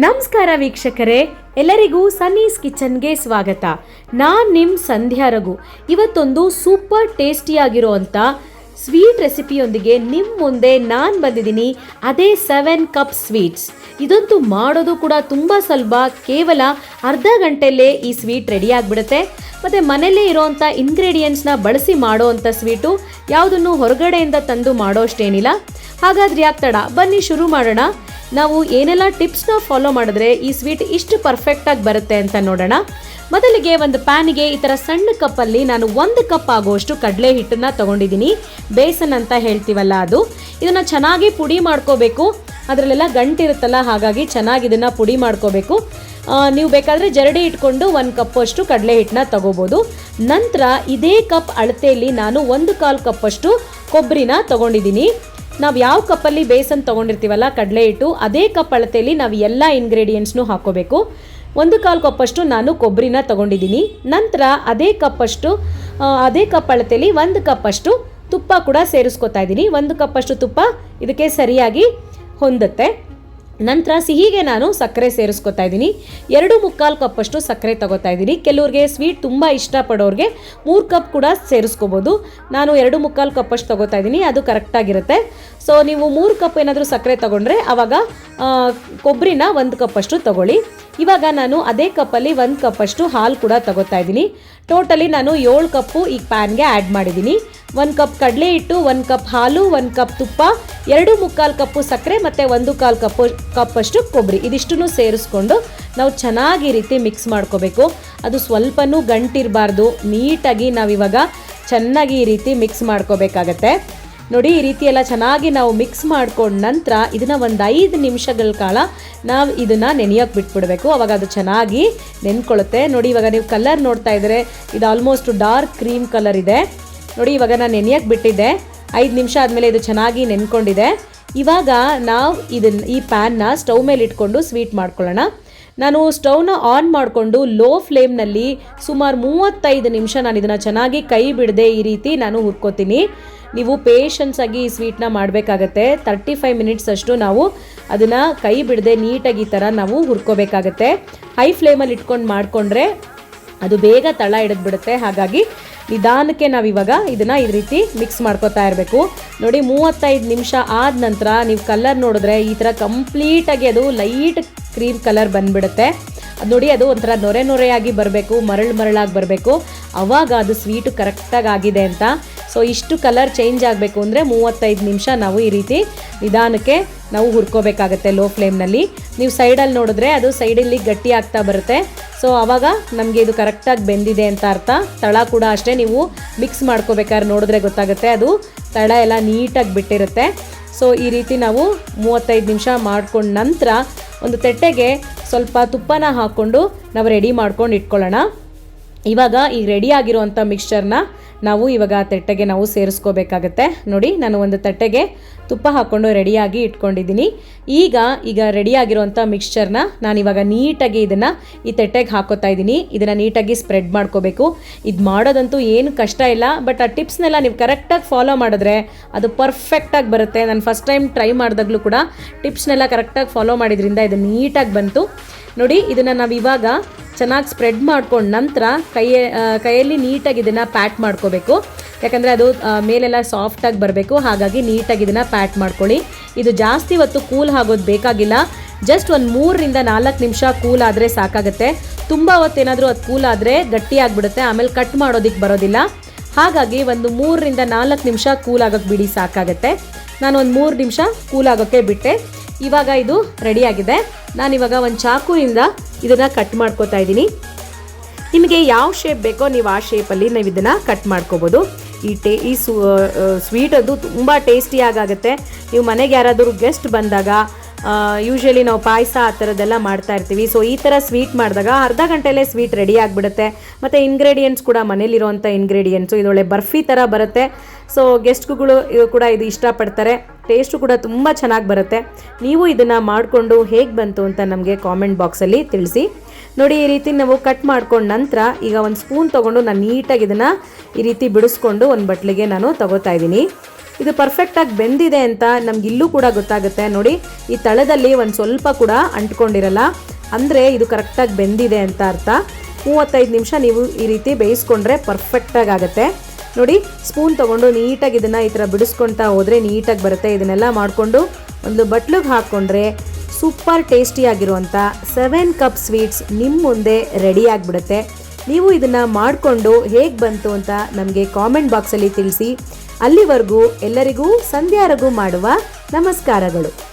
ನಮಸ್ಕಾರ ವೀಕ್ಷಕರೇ, ಎಲ್ಲರಿಗೂ ಸನ್ನೀಸ್ ಕಿಚನ್ಗೆ ಸ್ವಾಗತ. ನಾನು ನಿಮ್ಮ ಸಂಧ್ಯಾ ರಘು. ಇವತ್ತೊಂದು ಸೂಪರ್ ಟೇಸ್ಟಿಯಾಗಿರುವಂಥ ಸ್ವೀಟ್ ರೆಸಿಪಿಯೊಂದಿಗೆ ನಿಮ್ಮ ಮುಂದೆ ನಾನು ಬಂದಿದ್ದೀನಿ ಅದೇ ಸೆವೆನ್ ಕಪ್ ಸ್ವೀಟ್ಸ್ ಇದಂತೂ ಮಾಡೋದು ಕೂಡ ತುಂಬ ಸುಲಭ, ಕೇವಲ ಅರ್ಧ ಗಂಟೆಯಲ್ಲೇ ಈ ಸ್ವೀಟ್ ರೆಡಿ ಆಗಿಬಿಡುತ್ತೆ. ಮತ್ತು ಮನೆಯಲ್ಲೇ ಇರೋವಂಥ ಇಂಗ್ರೀಡಿಯೆಂಟ್ಸ್ನ ಬಳಸಿ ಮಾಡೋವಂಥ ಸ್ವೀಟು ಯಾವುದನ್ನು ಹೊರಗಡೆಯಿಂದ ತಂದು ಮಾಡೋ ಅಷ್ಟೇನಿಲ್ಲ ಹಾಗಾದ್ರೆ ಯಾಕೆ ತಡ? ಬನ್ನಿ ಶುರು ಮಾಡೋಣ. ನಾವು ಏನೆಲ್ಲ ಟಿಪ್ಸ್ನ ಫಾಲೋ ಮಾಡಿದ್ರೆ ಈ ಸ್ವೀಟ್ ಇಷ್ಟು ಪರ್ಫೆಕ್ಟಾಗಿ ಬರುತ್ತೆ ಅಂತ ನೋಡೋಣ. ಮೊದಲಿಗೆ ಒಂದು ಪ್ಯಾನಿಗೆ ಈ ಥರ ಸಣ್ಣ ಕಪ್ಪಲ್ಲಿ ನಾನು ಒಂದು ಕಪ್ ಆಗುವಷ್ಟು ಕಡಲೆ ಹಿಟ್ಟನ್ನು ತಗೊಂಡಿದ್ದೀನಿ. ಬೇಸನ್ ಅಂತ ಹೇಳ್ತೀವಲ್ಲ ಅದು. ಇದನ್ನು ಚೆನ್ನಾಗಿ ಪುಡಿ ಮಾಡ್ಕೋಬೇಕು. ಅದರಲ್ಲೆಲ್ಲ ಗಂಟಿರುತ್ತಲ್ಲ, ಹಾಗಾಗಿ ಚೆನ್ನಾಗಿ ಇದನ್ನು ಪುಡಿ ಮಾಡ್ಕೋಬೇಕು. ನೀವು ಬೇಕಾದರೆ ಜರಡಿ ಇಟ್ಕೊಂಡು ಒಂದು ಕಪ್ಪಷ್ಟು ಕಡಲೆ ಹಿಟ್ಟನ್ನ ತೊಗೋಬೋದು. ನಂತರ ಇದೇ ಕಪ್ ಅಳತೆಯಲ್ಲಿ ನಾನು ಒಂದು ಕಾಲು ಕಪ್ಪಷ್ಟು ಕೊಬ್ಬರಿನ ತಗೊಂಡಿದ್ದೀನಿ. ನಾವು ಯಾವ ಕಪ್ಪಲ್ಲಿ ಬೇಸನ್ ತೊಗೊಂಡಿರ್ತೀವಲ್ಲ, ಕಡಲೆ ಹಿಟ್ಟು, ಅದೇ ಕಪ್ ಅಳತೆಯಲ್ಲಿ ನಾವು ಎಲ್ಲ ಇಂಗ್ರೀಡಿಯೆಂಟ್ಸ್ನೂ ಹಾಕೋಬೇಕು. ಒಂದು ಕಾಲು ಕಪ್ಪಷ್ಟು ನಾನು ಕೊಬ್ಬರಿನ ತಗೊಂಡಿದ್ದೀನಿ. ನಂತರ ಅದೇ ಕಪ್ಪಷ್ಟು ಅದೇ ಕಪ್ ಅಳತೆಯಲ್ಲಿ ಒಂದು ಕಪ್ಪಷ್ಟು ತುಪ್ಪ ಕೂಡ ಸೇರಿಸ್ಕೊತಾ ಇದ್ದೀನಿ. ಒಂದು ಕಪ್ಪಷ್ಟು ತುಪ್ಪ ಇದಕ್ಕೆ ಸರಿಯಾಗಿ ಹೊಂದುತ್ತೆ. ನಂತರ ಸಿಹಿಗೆ ನಾನು ಸಕ್ಕರೆ ಸೇರಿಸ್ಕೊತಾ ಇದ್ದೀನಿ. ಎರಡು ಮುಕ್ಕಾಲು ಕಪ್ಪಷ್ಟು ಸಕ್ಕರೆ ತಗೋತಾ ಇದ್ದೀನಿ. ಕೆಲವ್ರಿಗೆ ಸ್ವೀಟ್ ತುಂಬ ಇಷ್ಟಪಡೋರಿಗೆ ಮೂರು ಕಪ್ ಕೂಡ ಸೇರಿಸ್ಕೋಬೋದು. ನಾನು ಎರಡು ಮುಕ್ಕಾಲು ಕಪ್ಪಷ್ಟು ತಗೋತಾ ಇದ್ದೀನಿ. ಅದು ಕರೆಕ್ಟಾಗಿರುತ್ತೆ ಸೊ ನೀವು ಮೂರು ಕಪ್ ಏನಾದರೂ ಸಕ್ಕರೆ ತಗೊಂಡ್ರೆ ಆವಾಗ ಕೊಬ್ಬರಿನ ಒಂದು ಕಪ್ಪಷ್ಟು ತಗೊಳ್ಳಿ. ಇವಾಗ ನಾನು ಅದೇ ಕಪ್ಪಲ್ಲಿ ಒಂದು ಕಪ್ಪಷ್ಟು ಹಾಲು ಕೂಡ ತಗೋತಾ ಇದ್ದೀನಿ. ಟೋಟಲಿ ನಾನು ಏಳು ಕಪ್ಪು ಈ ಪ್ಯಾನ್ಗೆ ಆ್ಯಡ್ ಮಾಡಿದ್ದೀನಿ. ಒಂದು ಕಪ್ ಕಡಲೆ ಹಿಟ್ಟು, ಒಂದು ಕಪ್ ಹಾಲು, ಒಂದು ಕಪ್ ತುಪ್ಪ, ಎರಡು ಮುಕ್ಕಾಲು ಕಪ್ಪು ಸಕ್ಕರೆ ಮತ್ತು ಒಂದು ಕಾಲು ಕಪ್ಪು ಕಪ್ಪಷ್ಟು ಕೊಬ್ಬರಿ ಇದಿಷ್ಟನ್ನು ಸೇರಿಸ್ಕೊಂಡು ನಾವು ಚೆನ್ನಾಗಿ ರೀತಿ ಮಿಕ್ಸ್ ಮಾಡ್ಕೋಬೇಕು. ಅದು ಸ್ವಲ್ಪನೂ ಗಂಟಿರಬಾರ್ದು. ನೀಟಾಗಿ ನಾವಿವಾಗ ಚೆನ್ನಾಗಿ ಈ ರೀತಿ ಮಿಕ್ಸ್ ಮಾಡ್ಕೋಬೇಕಾಗತ್ತೆ. ನೋಡಿ, ಈ ರೀತಿ ಎಲ್ಲ ಚೆನ್ನಾಗಿ ನಾವು ಮಿಕ್ಸ್ ಮಾಡ್ಕೊಂಡ ನಂತರ ಇದನ್ನು ಒಂದು ಐದು ನಿಮಿಷಗಳ ಕಾಲ ನಾವು ಇದನ್ನು ನೆನೆಯೋಕೆ ಬಿಟ್ಬಿಡಬೇಕು. ಅವಾಗ ಅದು ಚೆನ್ನಾಗಿ ನೆನ್ಕೊಳ್ಳುತ್ತೆ ನೋಡಿ, ಇವಾಗ ನೀವು ಕಲರ್ ನೋಡ್ತಾ ಇದ್ರೆ ಇದು ಆಲ್ಮೋಸ್ಟ್ ಡಾರ್ಕ್ ಕ್ರೀಮ್ ಕಲರ್ ಇದೆ. ನೋಡಿ, ಇವಾಗ ನಾನು ನೆನೆಯೋಕೆ ಬಿಟ್ಟಿದ್ದೆ. ಐದು ನಿಮಿಷ ಆದಮೇಲೆ ಇದು ಚೆನ್ನಾಗಿ ನೆನ್ಕೊಂಡಿದೆ. ಇವಾಗ ನಾವು ಇದನ್ನ ಈ ಪ್ಯಾನ್ನ ಸ್ಟವ್ ಮೇಲೆ ಇಟ್ಕೊಂಡು ಸ್ವೀಟ್ ಮಾಡ್ಕೊಳ್ಳೋಣ. ನಾನು ಸ್ಟೌವ್ನ ಆನ್ ಮಾಡಿಕೊಂಡು ಲೋ ಫ್ಲೇಮ್ನಲ್ಲಿ ಸುಮಾರು ಮೂವತ್ತೈದು ನಿಮಿಷ ನಾನು ಇದನ್ನು ಚೆನ್ನಾಗಿ ಕೈ ಬಿಡದೆ ಈ ರೀತಿ ನಾನು ಹುರ್ಕೋತೀನಿ. ನೀವು ಪೇಷನ್ಸ್ ಆಗಿ ಈ ಸ್ವೀಟ್ನ ಮಾಡಬೇಕಾಗತ್ತೆ. ತರ್ಟಿ ಫೈವ್ ಮಿನಿಟ್ಸ್ ಅಷ್ಟು ನಾವು ಅದನ್ನು ಕೈ ಬಿಡದೆ ನೀಟಾಗಿ ಈ ಥರ ನಾವು ಹುರ್ಕೋಬೇಕಾಗತ್ತೆ. ಹೈ ಫ್ಲೇಮಲ್ಲಿ ಇಟ್ಕೊಂಡು ಮಾಡಿಕೊಂಡ್ರೆ ಅದು ಬೇಗ ತಳ ಹಿಡಿದ್ಬಿಡುತ್ತೆ ಹಾಗಾಗಿ ನಿಧಾನಕ್ಕೆ ಇವಾಗ ಇದನ್ನು ಈ ರೀತಿ ಮಿಕ್ಸ್ ಮಾಡ್ಕೋತಾ ಇರಬೇಕು. ನೋಡಿ, ಮೂವತ್ತೈದು ನಿಮಿಷ ಆದ ನಂತರ ನೀವು ಕಲರ್ ನೋಡಿದ್ರೆ ಈ ಥರ ಕಂಪ್ಲೀಟಾಗಿ ಅದು ಲೈಟ್ ಕ್ರೀಮ್ ಕಲರ್ ಬಂದ್ಬಿಡುತ್ತೆ. ಅದು ನೋಡಿ, ಅದು ಒಂಥರ ನೊರೆ ನೊರೆಯಾಗಿ ಬರಬೇಕು, ಮರಳು ಮರಳಾಗಿ ಬರಬೇಕು. ಅವಾಗ ಅದು ಸ್ವೀಟು ಕರೆಕ್ಟಾಗಿ ಆಗಿದೆ ಅಂತ. ಸೊ ಇಷ್ಟು ಕಲರ್ ಚೇಂಜ್ ಆಗಬೇಕು ಅಂದರೆ ಮೂವತ್ತೈದು ನಿಮಿಷ ನಾವು ಈ ರೀತಿ ನಿಧಾನಕ್ಕೆ ನಾವು ಹುರ್ಕೋಬೇಕಾಗತ್ತೆ ಲೋ ಫ್ಲೇಮ್ನಲ್ಲಿ ನೀವು ಸೈಡಲ್ಲಿ ನೋಡಿದ್ರೆ ಅದು ಸೈಡಲ್ಲಿ ಗಟ್ಟಿ ಆಗ್ತಾ ಬರುತ್ತೆ. ಸೊ ಆವಾಗ ನಮಗೆ ಇದು ಕರೆಕ್ಟಾಗಿ ಬೆಂದಿದೆ ಅಂತ ಅರ್ಥ. ತಳ ಕೂಡ ಅಷ್ಟೇ ನೀವು ಮಿಕ್ಸ್ ಮಾಡ್ಕೋಬೇಕಾದ್ರೆ ನೋಡಿದ್ರೆ ಗೊತ್ತಾಗುತ್ತೆ. ಅದು ತಳ ಎಲ್ಲ ನೀಟಾಗಿ ಬಿಟ್ಟಿರುತ್ತೆ. ಸೊ ಈ ರೀತಿ ನಾವು ಮೂವತ್ತೈದು ನಿಮಿಷ ಮಾಡ್ಕೊಂಡ ನಂತರ ಒಂದು ತಟ್ಟೆಗೆ ಸ್ವಲ್ಪ ತುಪ್ಪನ ಹಾಕ್ಕೊಂಡು ನಾವು ರೆಡಿ ಮಾಡ್ಕೊಂಡು ಇಟ್ಕೊಳ್ಳೋಣ. ಇವಾಗ ಈ ರೆಡಿ ಆಗಿರುವಂಥ ಮಿಕ್ಸ್ಚರ್ನ ನಾವು ಇವಾಗ ತಟ್ಟೆಗೆ ನಾವು ಸೇರಿಸ್ಕೋಬೇಕಾಗತ್ತೆ. ನೋಡಿ, ನಾನು ಒಂದು ತಟ್ಟೆಗೆ ತುಪ್ಪ ಹಾಕ್ಕೊಂಡು ರೆಡಿಯಾಗಿ ಇಟ್ಕೊಂಡಿದ್ದೀನಿ. ಈಗ ಈಗ ರೆಡಿಯಾಗಿರುವಂಥ ಮಿಕ್ಸ್ಚರ್ನ ನಾನು ಇವಾಗ ನೀಟಾಗಿ ಇದನ್ನು ಈ ತಟ್ಟೆಗೆ ಹಾಕೋತಾ ಇದ್ದೀನಿ. ಇದನ್ನು ನೀಟಾಗಿ ಸ್ಪ್ರೆಡ್ ಮಾಡ್ಕೋಬೇಕು. ಇದು ಮಾಡೋದಂತೂ ಏನು ಕಷ್ಟ ಇಲ್ಲ ಬಟ್ ಆ ಟಿಪ್ಸ್ನೆಲ್ಲ ನೀವು ಕರೆಕ್ಟಾಗಿ ಫಾಲೋ ಮಾಡಿದ್ರೆ ಅದು ಪರ್ಫೆಕ್ಟಾಗಿ ಬರುತ್ತೆ. ನಾನು ಫಸ್ಟ್ ಟೈಮ್ ಟ್ರೈ ಮಾಡಿದಾಗಲೂ ಕೂಡ ಟಿಪ್ಸ್ನೆಲ್ಲ ಕರೆಕ್ಟಾಗಿ ಫಾಲೋ ಮಾಡಿದ್ರಿಂದ ಇದು ನೀಟಾಗಿ ಬಂತು. ನೋಡಿ, ಇದನ್ನು ನಾವು ಇವಾಗ ಚೆನ್ನಾಗಿ ಸ್ಪ್ರೆಡ್ ಮಾಡ್ಕೊಂಡು ನಂತರ ಕೈಯ ಕೈಯಲ್ಲಿ ನೀಟಾಗಿ ಇದನ್ನು ಪ್ಯಾಟ್ ಮಾಡ್ಕೋಬೇಕು. ಯಾಕಂದರೆ ಅದು ಮೇಲೆಲ್ಲ ಸಾಫ್ಟಾಗಿ ಬರಬೇಕು. ಹಾಗಾಗಿ ನೀಟಾಗಿ ಇದನ್ನು ಪ್ಯಾಟ್ ಮಾಡ್ಕೊಳ್ಳಿ. ಇದು ಜಾಸ್ತಿ ಹೊತ್ತು ಕೂಲ್ ಆಗೋದು ಬೇಕಾಗಿಲ್ಲ. ಜಸ್ಟ್ ಒಂದು ಮೂರರಿಂದ ನಾಲ್ಕು ನಿಮಿಷ ಕೂಲ್ ಆದರೆ ಸಾಕಾಗುತ್ತೆ. ತುಂಬ ಹೊತ್ತೇನಾದರೂ ಅದು ಕೂಲ್ ಆದರೆ ಗಟ್ಟಿ ಆಗಿಬಿಡುತ್ತೆ. ಆಮೇಲೆ ಕಟ್ ಮಾಡೋದಕ್ಕೆ ಬರೋದಿಲ್ಲ. ಹಾಗಾಗಿ ಒಂದು ಮೂರರಿಂದ ನಾಲ್ಕು ನಿಮಿಷ ಕೂಲ್ ಆಗೋಕ್ಕೆ ಬಿಡಿ ಸಾಕಾಗುತ್ತೆ. ನಾನು ಒಂದು ಮೂರು ನಿಮಿಷ ಕೂಲ್ ಆಗೋಕ್ಕೆ ಬಿಟ್ಟೆ. ಇವಾಗ ಇದು ರೆಡಿಯಾಗಿದೆ ನಾನಿವಾಗ ಒಂದು ಚಾಕುವಿಂದ ಇದನ್ನು ಕಟ್ ಮಾಡ್ಕೋತಾ ಇದ್ದೀನಿ. ನಿಮಗೆ ಯಾವ ಶೇಪ್ ಬೇಕೋ ನೀವು ಆ ಶೇಪಲ್ಲಿ ನೀವು ಇದನ್ನು ಕಟ್ ಮಾಡ್ಕೋಬೋದು. ಈ ಟೇ, ಈ ಸು ಸ್ವೀಟ್ ಅದು ತುಂಬ ಟೇಸ್ಟಿಯಾಗುತ್ತೆ ನೀವು ಮನೆಗೆ ಯಾರಾದರೂ ಗೆಸ್ಟ್ ಬಂದಾಗ ಯೂಶ್ವಲಿ ನಾವು ಪಾಯಸ ಆ ಥರದ್ದೆಲ್ಲ ಮಾಡ್ತಾ ಇರ್ತೀವಿ. ಸೊ ಈ ಥರ ಸ್ವೀಟ್ ಮಾಡಿದಾಗ ಅರ್ಧ ಗಂಟೆಯಲ್ಲೇ ಸ್ವೀಟ್ ರೆಡಿ ಆಗಿಬಿಡುತ್ತೆ. ಮತ್ತು ಇಂಗ್ರೀಡಿಯೆಂಟ್ಸ್ ಕೂಡ ಮನೇಲಿರುವಂಥ ಇಂಗ್ರೀಡಿಯೆಂಟ್ಸು ಇದೊಳ್ಳೆ ಬರ್ಫಿ ಥರ ಬರುತ್ತೆ. ಸೊ ಗೆಸ್ಟ್ಗಳು ಕೂಡ ಇದು ಇಷ್ಟಪಡ್ತಾರೆ. ಟೇಸ್ಟು ಕೂಡ ತುಂಬ ಚೆನ್ನಾಗಿ ಬರುತ್ತೆ. ನೀವು ಇದನ್ನು ಮಾಡಿಕೊಂಡು ಹೇಗೆ ಬಂತು ಅಂತ ನಮಗೆ ಕಾಮೆಂಟ್ ಬಾಕ್ಸಲ್ಲಿ ತಿಳಿಸಿ. ನೋಡಿ, ಈ ರೀತಿ ನಾವು ಕಟ್ ಮಾಡ್ಕೊಂಡ ನಂತರ ಈಗ ಒಂದು ಸ್ಪೂನ್ ತೊಗೊಂಡು ನಾನು ನೀಟಾಗಿ ಇದನ್ನು ಈ ರೀತಿ ಬಿಡಿಸ್ಕೊಂಡು ಒಂದು ಬಟ್ಲಿಗೆ ನಾನು ತಗೋತಾ ಇದ್ದೀನಿ. ಇದು ಪರ್ಫೆಕ್ಟಾಗಿ ಬೆಂದಿದೆ ಅಂತ ನಮ್ಗೆ ಇಲ್ಲೂ ಕೂಡ ಗೊತ್ತಾಗುತ್ತೆ. ನೋಡಿ, ಈ ತಳದಲ್ಲಿ ಒಂದು ಸ್ವಲ್ಪ ಕೂಡ ಅಂಟ್ಕೊಂಡಿರಲ್ಲ, ಅಂದರೆ ಇದು ಕರೆಕ್ಟಾಗಿ ಬೆಂದಿದೆ ಅಂತ ಅರ್ಥ. ಮೂವತ್ತೈದು ನಿಮಿಷ ನೀವು ಈ ರೀತಿ ಬೇಯಿಸ್ಕೊಂಡ್ರೆ ಪರ್ಫೆಕ್ಟಾಗಿ ಆಗುತ್ತೆ. ನೋಡಿ ಸ್ಪೂನ್ ತೊಗೊಂಡು ನೀಟಾಗಿ ಇದನ್ನು ಈ ಥರ ಬಿಡಿಸ್ಕೊಳ್ತಾ ಹೋದರೆ ನೀಟಾಗಿ ಬರುತ್ತೆ. ಇದನ್ನೆಲ್ಲ ಮಾಡಿಕೊಂಡು ಒಂದು ಬಟ್ಲಿಗೆ ಹಾಕ್ಕೊಂಡ್ರೆ ಸೂಪರ್ ಟೇಸ್ಟಿಯಾಗಿರುವಂಥ ಸೆವೆನ್ ಕಪ್ ಸ್ವೀಟ್ಸ್ ನಿಮ್ಮ ಮುಂದೆ ರೆಡಿ ಆಗಿಬಿಡುತ್ತೆ. ನೀವು ಇದನ್ನು ಮಾಡಿಕೊಂಡು ಹೇಗೆ ಬಂತು ಅಂತ ನಮಗೆ ಕಾಮೆಂಟ್ ಬಾಕ್ಸಲ್ಲಿ ತಿಳಿಸಿ. ಅಲ್ಲಿವರೆಗೂ ಎಲ್ಲರಿಗೂ ಸಂಧ್ಯಾರಗೂ ಮಾಡುವ ನಮಸ್ಕಾರಗಳು.